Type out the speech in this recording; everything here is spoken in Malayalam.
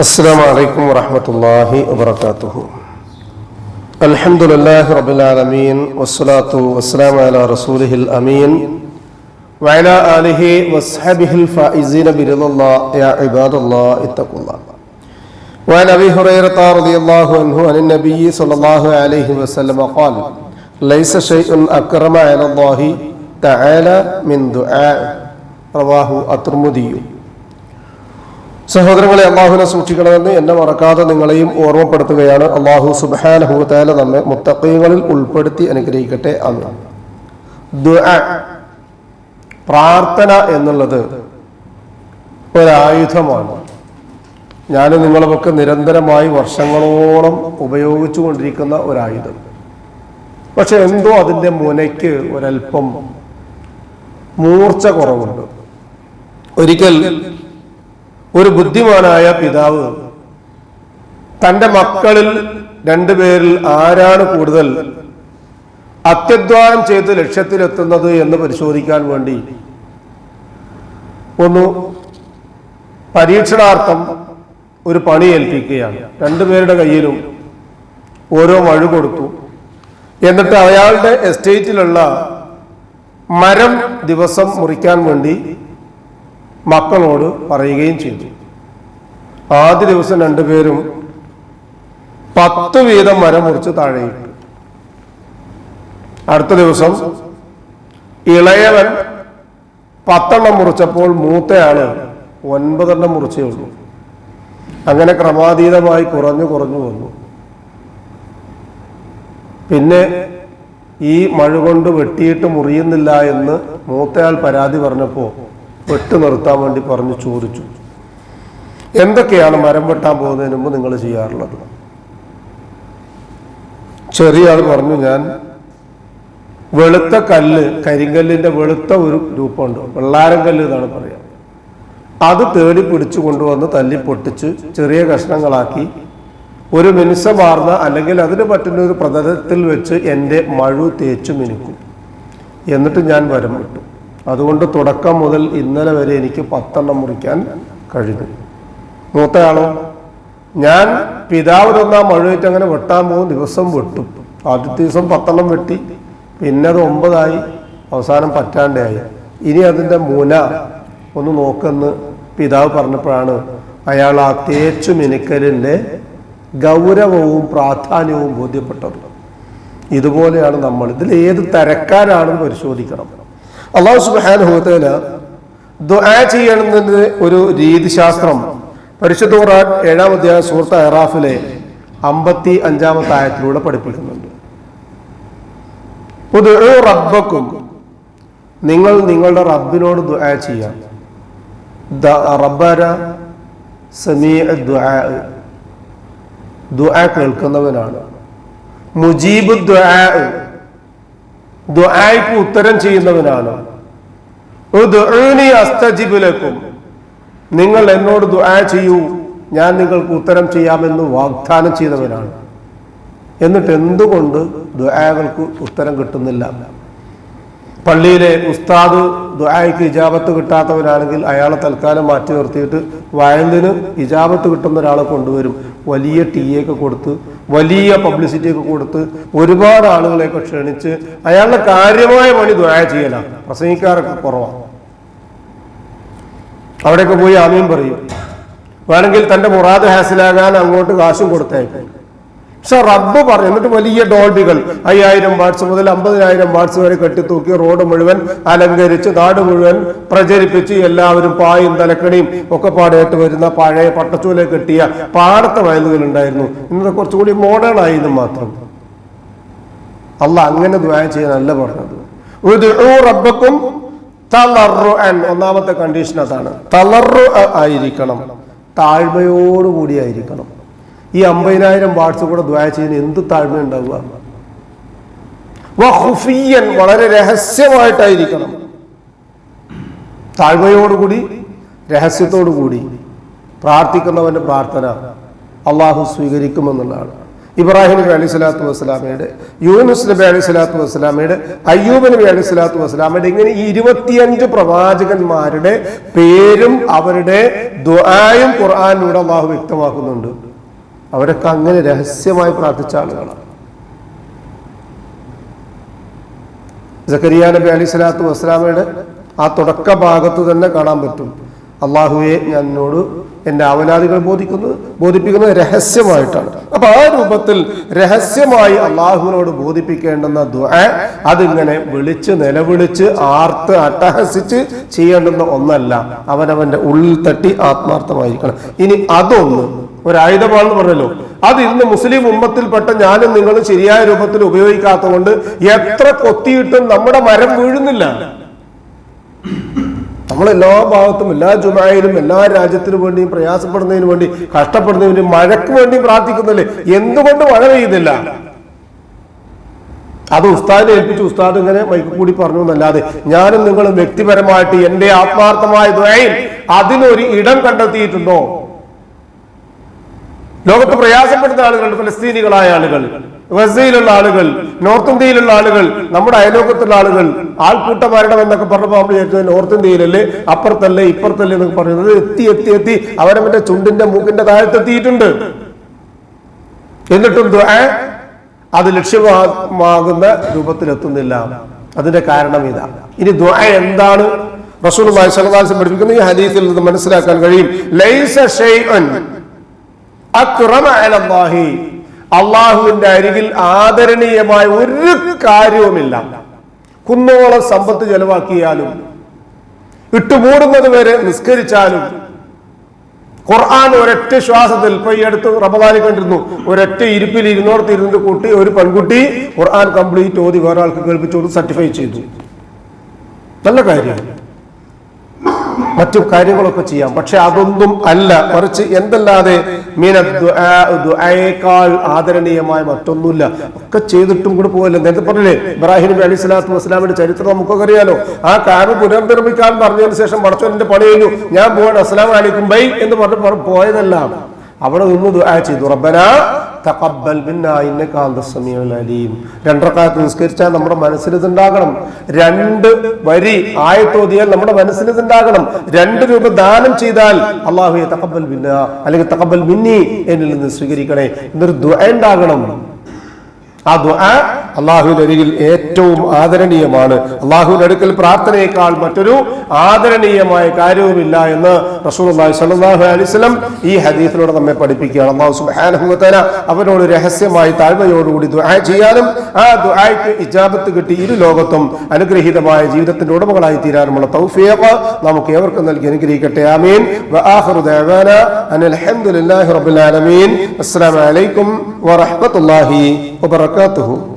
السلام عليكم ورحمة الله وبركاته الحمد لله رب العالمين والصلاة والسلام على رسوله الأمين وعلى آله وصحبه الفائزين برضا الله يا عباد الله اتقوا الله وعن أبي هريرة رضي الله عنه عن النبي صلى الله عليه وسلم قال ليس شيء أكرم على الله تعالى من دعاء رواه الترمذي സഹോദരങ്ങളെ അള്ളാഹുവിനെ സൂക്ഷിക്കണമെന്ന് എന്നെ മറക്കാതെ നിങ്ങളെയും ഓർമ്മപ്പെടുത്തുകയാണ് അള്ളാഹു സുബാനഹുത്താല നമ്മെ മുത്തക്കൈകളിൽ ഉൾപ്പെടുത്തി അനുഗ്രഹിക്കട്ടെ അന്ന് പ്രാർത്ഥന എന്നുള്ളത് ഒരായുധമാണ്. ഞാൻ നിങ്ങളുമൊക്കെ നിരന്തരമായി വർഷങ്ങളോളം ഉപയോഗിച്ചു കൊണ്ടിരിക്കുന്ന ഒരായുധം. പക്ഷെ എന്തോ അതിന്റെ മുനയ്ക്ക് ഒരല്പം മൂർച്ച കുറവുണ്ട്. ഒരിക്കൽ ഒരു ബുദ്ധിമാനായ പിതാവ്. തന്റെ മക്കളിൽ രണ്ടുപേരിൽ ആരാണ് കൂടുതൽ? അത്യധ്വാനം ചെയ്ത് ലക്ഷ്യത്തിലെത്തുന്നത് എന്ന് പരിശോധിക്കാൻ വേണ്ടി. ഒന്ന് പരീക്ഷണാർത്ഥം ഒരു പണി ഏൽപ്പിക്കുകയാണ്. രണ്ടുപേരുടെ കയ്യിലും ഓരോ മഴ കൊടുത്തു. എന്നിട്ട് അയാളുടെ എസ്റ്റേറ്റിലുള്ള മരം ദിവസം മുറിക്കാൻ വേണ്ടി മക്കളോട് പറയുകയും ചെയ്തു. ആദ്യ ദിവസം രണ്ടുപേരും പത്ത് വീതം മരം മുറിച്ച് താഴെയിട്ടു. അടുത്ത ദിവസം ഇളയവൻ പത്തെണ്ണം മുറിച്ചപ്പോൾ മൂത്തയാൾ ഒൻപതെണ്ണം മുറിച്ചേ ഉള്ളൂ. അങ്ങനെ ക്രമാതീതമായി കുറഞ്ഞു കുറഞ്ഞു വന്നു. പിന്നെ ഈ മഴ കൊണ്ട് വെട്ടിയിട്ട് മുറിയുന്നില്ല എന്ന് മൂത്തയാൾ പരാതി പറഞ്ഞപ്പോൾ വെട്ട് നിർത്താൻ വേണ്ടി പറഞ്ഞു ചോദിച്ചു. എന്തൊക്കെയാണ് മരം വെട്ടാൻ പോകുന്നതിന് മുമ്പ് നിങ്ങൾ ചെയ്യാറുള്ളത്? ചെറിയ ആൾ പറഞ്ഞു ഞാൻ വെളുത്ത കല്ല് കരിങ്കല്ലിന്റെ വെളുത്ത ഒരു രൂപമുണ്ട്. വെള്ളാരം കല്ല് എന്നാണ് പറയാം. അത് തേടി പിടിച്ചു കൊണ്ടുവന്ന് തല്ലി പൊട്ടിച്ച് ചെറിയ കഷ്ണങ്ങളാക്കി ഒരു മിനുസമാർന്ന അല്ലെങ്കിൽ അതിന് പറ്റുന്ന ഒരു പ്രതലത്തിൽ വെച്ച് എന്റെ മഴു തേച്ചു മിനുക്കും. എന്നിട്ട് ഞാൻ വരം വിട്ടു. അതുകൊണ്ട് തുടക്കം മുതൽ ഇന്നലെ വരെ എനിക്ക് പത്തെണ്ണം മുറിക്കാൻ കഴിഞ്ഞു. മൂത്തയാളോ ഞാൻ പിതാവ് തന്ന മഴയിട്ട് അങ്ങനെ വെട്ടാൻ പോകും ദിവസം വെട്ടു. ആദ്യത്തെ ദിവസം പത്തെണ്ണം വെട്ടി പിന്നെ അത് ഒമ്പതായി അവസാനം പറ്റാണ്ടായി ഇനി അതിന്റെ മുന ഒന്ന് നോക്കെന്ന് പിതാവ് പറഞ്ഞപ്പോഴാണ് അയാൾ ആ തേച്ചു മിനുക്കലിന്റെ ഗൗരവവും പ്രാധാന്യവും ബോധ്യപ്പെട്ടത്. ഇതുപോലെയാണ് നമ്മൾ. ഇതിൽ ഏത് തരക്കാരാണെന്ന് പരിശോധിക്കണം. അള്ളാഹു സുബാനുഭവത്തിൽ ദുആ ചെയ്യണമെന്നതിന് ഒരു രീതിശാസ്ത്രം. പരിശുദ്ധ ഖുർആൻ ഏഴാം അധ്യായ സുഹൃത്ത് അറാഫിലെ അമ്പത്തി അഞ്ചാമത്തെ ആയത്തിലൂടെ പഠിപ്പിക്കുന്നുണ്ട്. റബ്ബക്കും നിങ്ങൾ നിങ്ങളുടെ റബ്ബിനോട് ദുആ ചെയ്യാം. റബ്ബര സമീഅ ദുആ. ദുആ കേൾക്കുന്നവനാണ്. മുജീബ് ദുആ. ദുആയ്ക്ക് ഉത്തരം ചെയ്യുന്നവനാണ്. ഉദ്ഉനി അസ്തജിബ് ലക്കും. നിങ്ങൾ എന്നോട് ദുആ ചെയ്യൂ. ഞാൻ നിങ്ങൾക്ക് ഉത്തരം ചെയ്യാമെന്ന് വാഗ്ദാനം ചെയ്തവനാണ്. എന്നിട്ട് എന്തുകൊണ്ട് ദുആകൾക്ക് ഉത്തരം കിട്ടുന്നില്ല? പള്ളിയിലെ ഉസ്താദ് ദുആയ്ക്ക് ഇജാബത്ത് കിട്ടാത്തവനാണെങ്കിൽ അയാളെ തൽക്കാലം മാറ്റി നിർത്തിയിട്ട് വയലിന് ഇജാബത്ത് കിട്ടുന്ന ഒരാളെ കൊണ്ടുവരും. വലിയ ടീയൊക്കെ കൊടുത്ത് വലിയ പബ്ലിസിറ്റി ഒക്കെ കൊടുത്ത് ഒരുപാട് ആളുകളെയൊക്കെ ക്ഷണിച്ച് അയാളുടെ കാര്യമായ പണി ദുആ ചെയ്യലാണ് പ്രസംഗിക്കാരൊക്കെ കുറവാണ് അവിടെയൊക്കെ പോയി ആമീൻ പറയും. വേണമെങ്കിൽ തന്റെ മുറാദ് ഹാസിലാകാൻ അങ്ങോട്ട് കാശും കൊടുത്തയക്കും. പക്ഷെ റബ്ബ് പറഞ്ഞു എന്നിട്ട് വലിയ ഡോൾബികൾ അയ്യായിരം വാട്സ് മുതൽ അമ്പതിനായിരം വാട്സ് വരെ കെട്ടിത്തൂക്കി റോഡ് മുഴുവൻ അലങ്കരിച്ച് നാട് മുഴുവൻ പ്രചരിപ്പിച്ച് എല്ലാവരും പായും തലക്കണിയും ഒക്കെ പാടേറ്റ് വരുന്ന പഴയ പട്ടച്ചൂല കെട്ടിയ പാടത്തെ വയലുകൾ ഉണ്ടായിരുന്നു. ഇന്നത്തെ കുറച്ചുകൂടി മോഡേൺ ആയിരുന്നു മാത്രം. അല്ല അങ്ങനെ ദ്വായം ചെയ്യാനല്ല പറഞ്ഞത്. റബ്ബക്കും തളർറുഅൻ. ഒന്നാമത്തെ കണ്ടീഷൻ അതാണ്. തളർറു ആയിരിക്കണം. താഴ്മയോടുകൂടി ആയിരിക്കണം. ഈ അമ്പതിനായിരം വാട്സ് കൂടെ ദ്വായ ചെയ്യുന്ന എന്ത് താഴ്മ ഉണ്ടാവുക? വളരെ രഹസ്യമായിട്ടായിരിക്കണം. താഴ്മയോടുകൂടി രഹസ്യത്തോടു കൂടി പ്രാർത്ഥിക്കുന്നവന്റെ പ്രാർത്ഥന അള്ളാഹു സ്വീകരിക്കുമെന്നുള്ളതാണ്. ഇബ്രാഹിം നബി അലി സ്വലാത്തു വസ്സലാമയുടെ യൂനുസ് നബി അലി സ്വലാത്തു വസ്സലാമയുടെ അയ്യൂബ് നബി അലി സ്വലാത്തു വസ്സലാമയുടെ ഇങ്ങനെ ഈ ഇരുപത്തിയഞ്ച് പ്രവാചകന്മാരുടെ പേരും അവരുടെ ദ്വായും ഖുർആാനിലൂടെ അള്ളാഹു വ്യക്തമാക്കുന്നുണ്ട്. അവരൊക്കെ അങ്ങനെ രഹസ്യമായി പ്രാർത്ഥിച്ച ആളുകളാണ്. ജക്കരിയ നബി അലി സ്വലാത്തു വസ്സലാമയുടെ ആ തുടക്ക ഭാഗത്ത് തന്നെ കാണാൻ പറ്റും. അള്ളാഹുവെ ഞാൻ എന്നോട് എന്റെ അവലാദികൾ ബോധിക്കുന്നത് ബോധിപ്പിക്കുന്നത് രഹസ്യമായിട്ടാണ്. അപ്പൊ ആ രൂപത്തിൽ രഹസ്യമായി അള്ളാഹുവിനോട് ബോധിപ്പിക്കേണ്ടുന്ന ദുആ അതിങ്ങനെ വിളിച്ച് നിലവിളിച്ച് ആർത്ത് അട്ടഹസിച്ച് ചെയ്യേണ്ടുന്ന ഒന്നല്ല. അവനവന്റെ ഉള്ളിൽ തട്ടി ആത്മാർത്ഥമായിരിക്കണം. ഇനി അതൊന്ന് ഒരായുധമാണെന്ന് പറഞ്ഞല്ലോ. അത് ഇന്ന് മുസ്ലിം ഉമ്മത്തിൽപ്പെട്ട ഞാനും നിങ്ങളും ശരിയായ രൂപത്തിൽ ഉപയോഗിക്കാത്തതുകൊണ്ട് എത്ര കൊത്തിയിട്ടും നമ്മുടെ മരം വീഴുന്നില്ല. നമ്മൾ എല്ലാ ഭാഗത്തും എല്ലാ ജുമായിലും എല്ലാ രാജ്യത്തിനു വേണ്ടിയും പ്രയാസപ്പെടുന്നതിന് വേണ്ടി കഷ്ടപ്പെടുന്നതിന് മഴയ്ക്ക് വേണ്ടി പ്രാർത്ഥിക്കുന്നില്ലേ? എന്തുകൊണ്ട് മഴ പെയ്യുന്നില്ല? അത് ഉസ്താദിനെ ഏൽപ്പിച്ച് ഉസ്താദ് ഇങ്ങനെ മൈക്ക് കൂടി പറഞ്ഞു എന്നല്ലാതെ ഞാനും നിങ്ങളും വ്യക്തിപരമായിട്ട് എന്റെ ആത്മാർത്ഥമായ ദ്വയം അതിനൊരു ഇടം കണ്ടെത്തിയിട്ടുണ്ടോ? ലോകത്ത് പ്രയാസപ്പെടുന്ന ആളുകൾ ഫലസ്തീനികളായ ആളുകൾ ഗസയിലുള്ള ആളുകൾ നോർത്ത് ഇന്ത്യയിലുള്ള ആളുകൾ നമ്മുടെ അയലോകത്തുള്ള ആളുകൾ ആൾക്കൂട്ട മരണം എന്നൊക്കെ പറഞ്ഞപ്പോൾ നമ്മൾ വിചാരിച്ചത് നോർത്ത് ഇന്ത്യയിലല്ലേ അപ്പുറത്തല്ലേ ഇപ്പുറത്തല്ലേ എന്നൊക്കെ പറയുന്നത്. എത്തി എത്തി എത്തി അവരവന്റെ ചുണ്ടിന്റെ മൂക്കിന്റെ താഴത്തെത്തിയിട്ടുണ്ട്. എന്നിട്ടും അത് ലക്ഷ്യമാകുന്ന രൂപത്തിലെത്തുന്നില്ല. അതിന്റെ കാരണം ഇതാ. ഇനി ദുആ എന്താണ്? വസല്ലം പഠിപ്പിക്കുന്ന ഈ ഹദീസിൽ നിന്ന് മനസ്സിലാക്കാൻ കഴിയും. ലൈസ അള്ളാഹുവിന്റെ അരികിൽ ആദരണീയമായ ഒരു കാര്യവുമില്ല. കുന്നോളം സമ്പത്ത് ചെലവാക്കിയാലും ഇട്ടുമൂടുന്നത് വരെ നിസ്കരിച്ചാലും ഖുർആൻ ഒരൊറ്റ ശ്വാസത്തിൽ ഇപ്പൊ ഈ അടുത്ത് റമദാനി കണ്ടിരുന്നു. ഒരൊറ്റ ഇരിപ്പിൽ ഇരുന്നോടത്ത് ഇരുന്നിട്ട് കുട്ടി ഒരു പെൺകുട്ടി ഖുർആൻ കംപ്ലീറ്റ് ഓതി വേറെ ആൾക്ക് കേൾപ്പിച്ചു സർട്ടിഫൈ ചെയ്തു. നല്ല കാര്യം മറ്റു കാര്യങ്ങളൊക്കെ ചെയ്യാം. പക്ഷെ അതൊന്നും അല്ല. മറിച്ച് എന്തല്ലാതെ മീന ദുആയേക്കാൾ ആദരണീയമായ മറ്റൊന്നുമില്ല. ഒക്കെ ചെയ്തിട്ടും കൂടെ പോകല്ലോ നേരത്തെ പറഞ്ഞില്ലേ ഇബ്രാഹിം അലൈഹി സ്വലാത്തു വസ്സലാമിന്റെ ചരിത്രം നമുക്കൊക്കെ അറിയാലോ ആ കാബ് പുനർനിർമ്മിക്കാൻ പറഞ്ഞതിന് ശേഷം പടച്ചോന്റെ പണി കഴിഞ്ഞു. ഞാൻ പോകണം അസ്സലാം അലൈക്കും ബൈ എന്ന് പറഞ്ഞ് പറ- പോയതല്ല. അവിടെ നിന്ന് ദുആ ചെയ്തു. റബ്ബന സമീഉൽ അലീം. രണ്ടറക്കാലത്ത് നിസ്കരിച്ചാൽ നമ്മുടെ മനസ്സിൽ ഇതുണ്ടാകണം. രണ്ട് വരി ആയത്തോതിയാൽ നമ്മുടെ മനസ്സിൽ ഇതുണ്ടാകണം. രണ്ട് രൂപ ദാനം ചെയ്താൽ അള്ളാഹു തഖബ്ബൽ മിന്ന അല്ലെങ്കിൽ തഖബ്ബൽ മിന്നി എന്നിൽ നിന്ന് സ്വീകരിക്കണേ. എന്നൊരു ഉണ്ടാകണം. ആ അള്ളാഹുവിന്റെ അരികിൽ ഏറ്റവും ആദരണീയമാണ്. അള്ളാഹുവിന്റെ അടുക്കൽ പ്രാർത്ഥനയേക്കാൾ മറ്റൊരു ആദരണീയമായ കാര്യവുമില്ല എന്ന് റസൂലുള്ളാഹി സ്വല്ലല്ലാഹു അലൈഹി വസല്ലം ഈ ഹദീഫിലൂടെ നമ്മെ പഠിപ്പിക്കുകയാണ്. അള്ളാഹു സുബ്ഹാനഹു വ അവനോട് രഹസ്യമായി താഴ്മയോടുകൂടി ദുആ ചെയ്യാനും ആ ദുആയ്ക്ക് ഇജാബത്ത് കിട്ടി ഇരു ലോകത്തും അനുഗ്രഹീതമായ ജീവിതത്തിന്റെ ഉടമകളായി തീരാനുമുള്ള തൗഫീഖ് നമുക്ക് ഏവർക്കും നൽകി അനുഗ്രഹിക്കട്ടെ. ആമീൻ. വ ആഖിറു ദഅവാന അനിൽ ഹംദുലില്ലാഹി റബ്ബിൽ ആലമീൻ. बरकत हो।